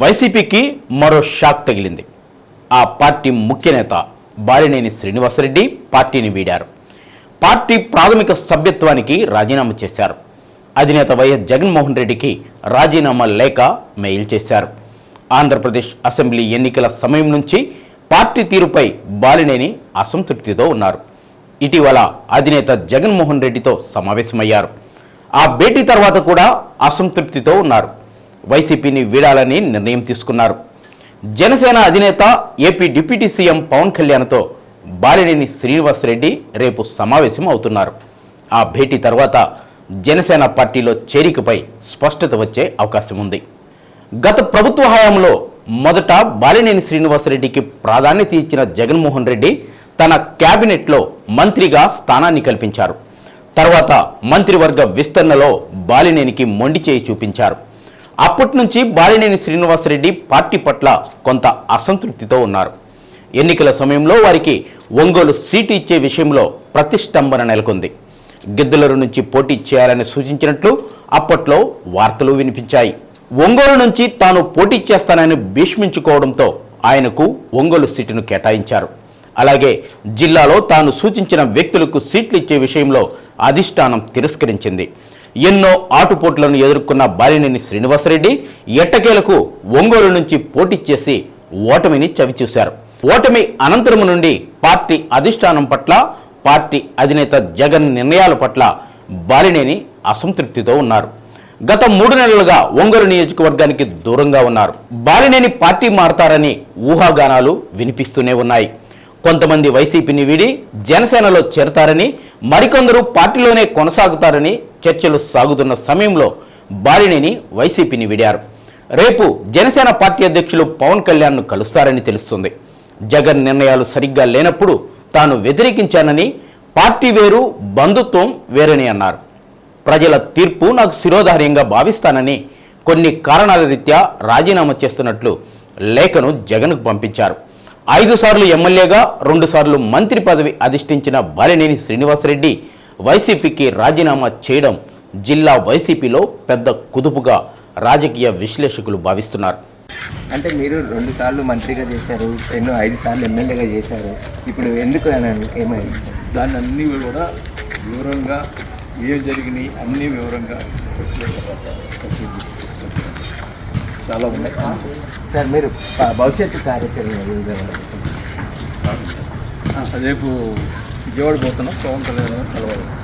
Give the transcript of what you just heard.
వైసీపీకి మరో షాక్ తగిలింది. ఆ పార్టీ ముఖ్య నేత బాలినేని శ్రీనివాసరెడ్డి పార్టీని వీడారు. పార్టీ ప్రాథమిక సభ్యత్వానికి రాజీనామా చేశారు. అధినేత వైఎస్ జగన్మోహన్ రెడ్డికి రాజీనామా లేఖ మెయిల్ చేశారు. ఆంధ్రప్రదేశ్ అసెంబ్లీ ఎన్నికల సమయం నుంచి పార్టీ తీరుపై బాలినేని అసంతృప్తితో ఉన్నారు. ఇటీవల అధినేత జగన్మోహన్ రెడ్డితో సమావేశమయ్యారు. ఆ భేటీ తర్వాత కూడా అసంతృప్తితో ఉన్నారు. వైసీపీని వీడాలని నిర్ణయం తీసుకున్నారు. జనసేన అధినేత ఏపీ డిప్యూటీ సీఎం పవన్ కళ్యాణ్తో బాలినేని శ్రీనివాసరెడ్డి రేపు సమావేశం అవుతున్నారు. ఆ భేటీ తర్వాత జనసేన పార్టీలో చేరికపై స్పష్టత వచ్చే అవకాశం ఉంది. గత ప్రభుత్వ హయాంలో మొదట బాలినేని శ్రీనివాసరెడ్డికి ప్రాధాన్యత ఇచ్చిన జగన్మోహన్ రెడ్డి తన క్యాబినెట్లో మంత్రిగా స్థానాన్ని కల్పించారు. తర్వాత మంత్రివర్గ విస్తరణలో బాలినేనికి మొండి చేయి చూపించారు. అప్పటి నుంచి బాలినేని శ్రీనివాసరెడ్డి పార్టీ పట్ల కొంత అసంతృప్తితో ఉన్నారు. ఎన్నికల సమయంలో వారికి ఒంగోలు సీటు ఇచ్చే విషయంలో ప్రతిష్టంభన నెలకొంది. గిద్దలూరు నుంచి పోటీ చేయాలని సూచించినట్లు అప్పట్లో వార్తలు వినిపించాయి. ఒంగోలు నుంచి తాను పోటీ చేస్తానని భీష్మించుకోవడంతో ఆయనకు ఒంగోలు సీటును కేటాయించారు. అలాగే జిల్లాలో తాను సూచించిన వ్యక్తులకు సీట్లు ఇచ్చే విషయంలో అధిష్టానం తిరస్కరించింది. ఎన్నో ఆటుపోట్లను ఎదుర్కొన్న బాలినేని శ్రీనివాసరెడ్డి ఎట్టకేలకు ఒంగోలు నుంచి పోటీ చేసి ఓటమిని చవిచూశారు. ఓటమి అనంతరం నుండి పార్టీ అధిష్టానం పట్ల పార్టీ అధినేత జగన్ నిర్ణయాల పట్ల బాలినేని అసంతృప్తితో ఉన్నారు. గత మూడు నెలలుగా ఒంగోలు నియోజకవర్గానికి దూరంగా ఉన్నారు. బాలినేని పార్టీ మారతారని ఊహాగానాలు వినిపిస్తూనే ఉన్నాయి. కొంతమంది వైసీపీని వీడి జనసేనలో చేరతారని మరికొందరు పార్టీలోనే కొనసాగుతారని చర్చలు సాగుతున్న సమయంలో బాలినేని వైసీపీని విడారు రేపు జనసేన పార్టీ అధ్యక్షులు పవన్ కళ్యాణ్ను కలుస్తారని తెలుస్తుంది. జగన్ నిర్ణయాలు సరిగ్గా లేనప్పుడు తాను వ్యతిరేకించానని పార్టీ వేరు బంధుత్వం వేరని అన్నారు. ప్రజల తీర్పు నాకు శిరోధార్యంగా భావిస్తానని కొన్ని కారణాల రీత్యా రాజీనామా చేస్తున్నట్లు లేఖను జగన్కు పంపించారు. ఐదు సార్లు ఎమ్మెల్యేగా రెండుసార్లు మంత్రి పదవి అధిష్ఠించిన బాలినేని శ్రీనివాసరెడ్డి వైసీపీకి రాజీనామా చేయడం జిల్లా వైసీపీలో పెద్ద కుదుపుగా రాజకీయ విశ్లేషకులు భావిస్తున్నారు. అంటే మీరు రెండు సార్లు మంత్రిగా చేశారు ఎన్నో ఐదు సార్లు ఎమ్మెల్యేగా చేశారు. ఇప్పుడు ఎందుకు ఏమైంది? దాన్ని అన్ని కూడా వివరంగా ఏం జరిగినాయి అన్నీ వివరంగా చాలా ఉన్నాయి. సార్ మీరు భవిష్యత్తు కార్యాచరణ రేపు విజయవాడ పోతున్నాం? పవన్ కళ్యాణ్ గారిని కలవాలి.